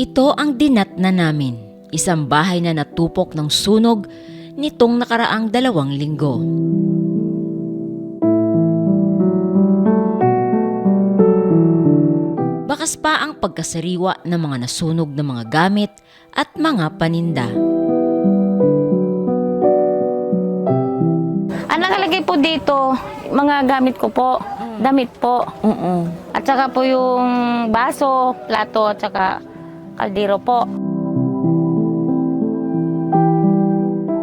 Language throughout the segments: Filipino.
Ito ang dinatna namin, isang bahay na natupok ng sunog nitong nakaraang dalawang linggo. Bakas pa ang pagkasariwa ng mga nasunog na mga gamit at mga paninda. Ang nakalagay po dito, mga gamit ko po, damit po. At saka po yung baso, plato, at saka kaldero po.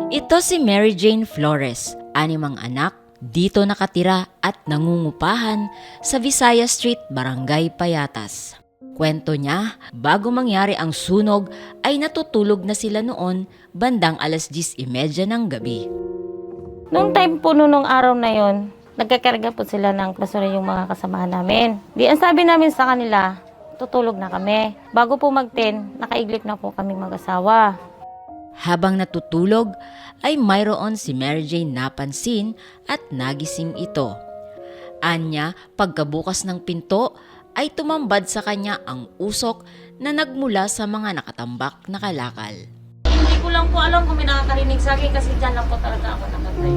Ito si Mary Jane Flores, animang anak, dito nakatira at nangungupahan sa Visaya Street, Barangay Payatas. Kwento niya, bago mangyari ang sunog ay natutulog na sila noon bandang alas 10.30 ng gabi. Nung time po nung araw na yon, nagkakarga po sila ng basura yung mga kasamahan namin. Di ang sabi namin sa kanila, tutulog na kami. Bago po mag-10, nakaiglip na po kami mag-asawa. Habang natutulog ay mayroon si Mary Jane napansin at nagising ito. Anya, pagkabukas ng pinto ay tumambad sa kanya ang usok na nagmula sa mga nakatambak na kalakal. Hindi ko lang po alam kung may nakakarinig sa akin kasi dyan lang po talaga ako nakatay.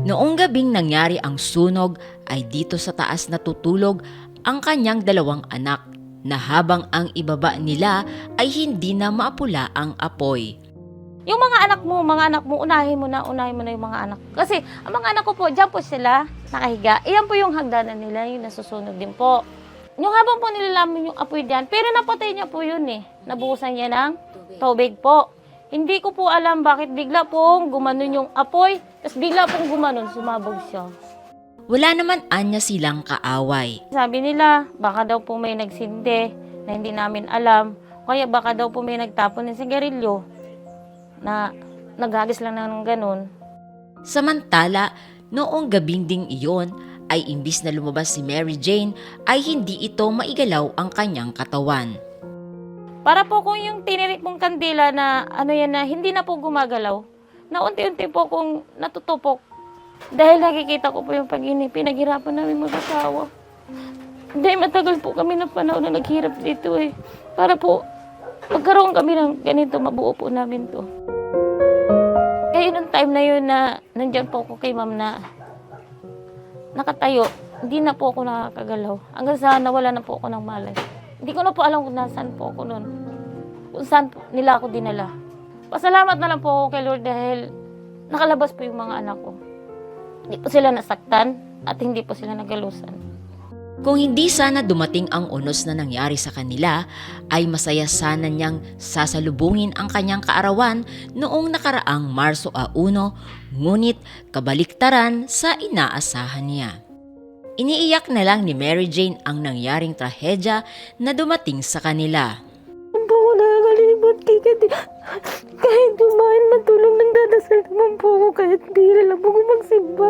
Noong gabing nangyari ang sunog ay dito sa taas natutulog ang kanyang dalawang anak na habang ang ibaba nila ay hindi na maapula ang apoy. Yung mga anak mo, mga anak mo, unahin mo na, unahin mo na yung mga anak. Kasi ang mga anak ko po, dyan po sila, nakahiga. Iyan po yung hagdanan nila, yung nasusunog din po. Yung habang po nilalaman yung apoy diyan, pero napatay niya po yun eh. Nabuhusan niya ng tubig po. Hindi ko po alam bakit bigla pong gumanon yung apoy, tapos bigla pong gumanon, sumabog siya. Wala naman anya silang kaaway. Sabi nila, baka daw po may nagsindi na hindi namin alam. Kaya baka daw po may nagtapon ng sigarilyo na naghagis lang ng ganun. Samantala, noong gabing ding iyon ay imbis na lumabas si Mary Jane ay hindi ito maigalaw ang kanyang katawan. Para po kung yung tinirik mong kandila na ano yan na hindi na po gumagalaw, na unti-unti po kung natutupok. Dahil nakikita ko po yung pag-inip, pinaghirapan namin mag-asawa. Dahil matagal po kami ng panahon na naghirap dito eh. Para po magkaroon kami ng ganito, mabuo po namin to. Kaya nung time na yun na nandyan po ako kay ma'am na nakatayo, hindi na po ako nakakagalaw. Hanggang sa nawala na po ako ng malay. Hindi ko na po alam kung nasaan po ako noon. Kung saan nila ako dinala. Pasalamat na lang po ako kay Lord dahil nakalabas po yung mga anak ko. Hindi po sila nasaktan at hindi po sila nagalusan. Kung hindi sana dumating ang unos na nangyari sa kanila, ay masaya sana niyang sasalubungin ang kanyang kaarawan noong nakaraang Marso a 1, ngunit kabaliktaran sa inaasahan niya. Iniiyak na lang ni Mary Jane ang nangyaring trahedya na dumating sa kanila. Hindi ako nakakalimot kasi kahit dumaan matulog nang dadasal naman po ako kahit bihira lang po ako magsimba.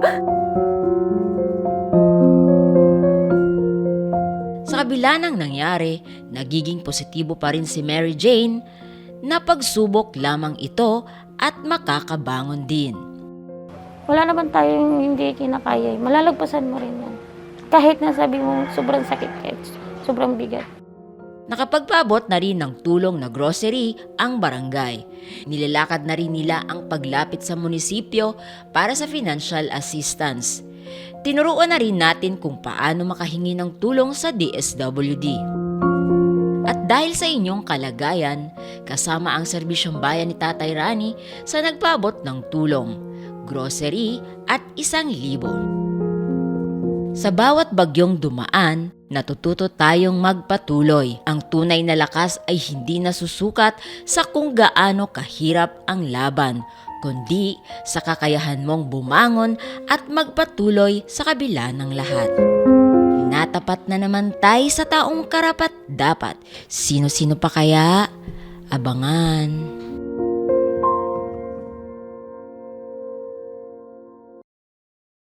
Sa kabila ng nangyari, nagiging positibo pa rin si Mary Jane na pagsubok lamang ito at makakabangon din. Wala naman tayong hindi kinakaya. eh. Malalagpasan mo rin yan. Kahit na sabi mo sobrang sakit kahit sobrang bigat. Nakapagpabot na rin ng tulong na grocery ang barangay. Nilalakad na rin nila ang paglapit sa munisipyo para sa financial assistance. Tinuruan na rin natin kung paano makahingi ng tulong sa DSWD. At dahil sa inyong kalagayan, kasama ang serbisyong bayan ni Tatay Rani sa nagpabot ng tulong, grocery at isang libo. Sa bawat bagyong dumaan, natututo tayong magpatuloy. Ang tunay na lakas ay hindi nasusukat sa kung gaano kahirap ang laban, kundi sa kakayahan mong bumangon at magpatuloy sa kabila ng lahat. Natapat na naman tayo sa taong karapat dapat. Sino-sino pa kaya? Abangan.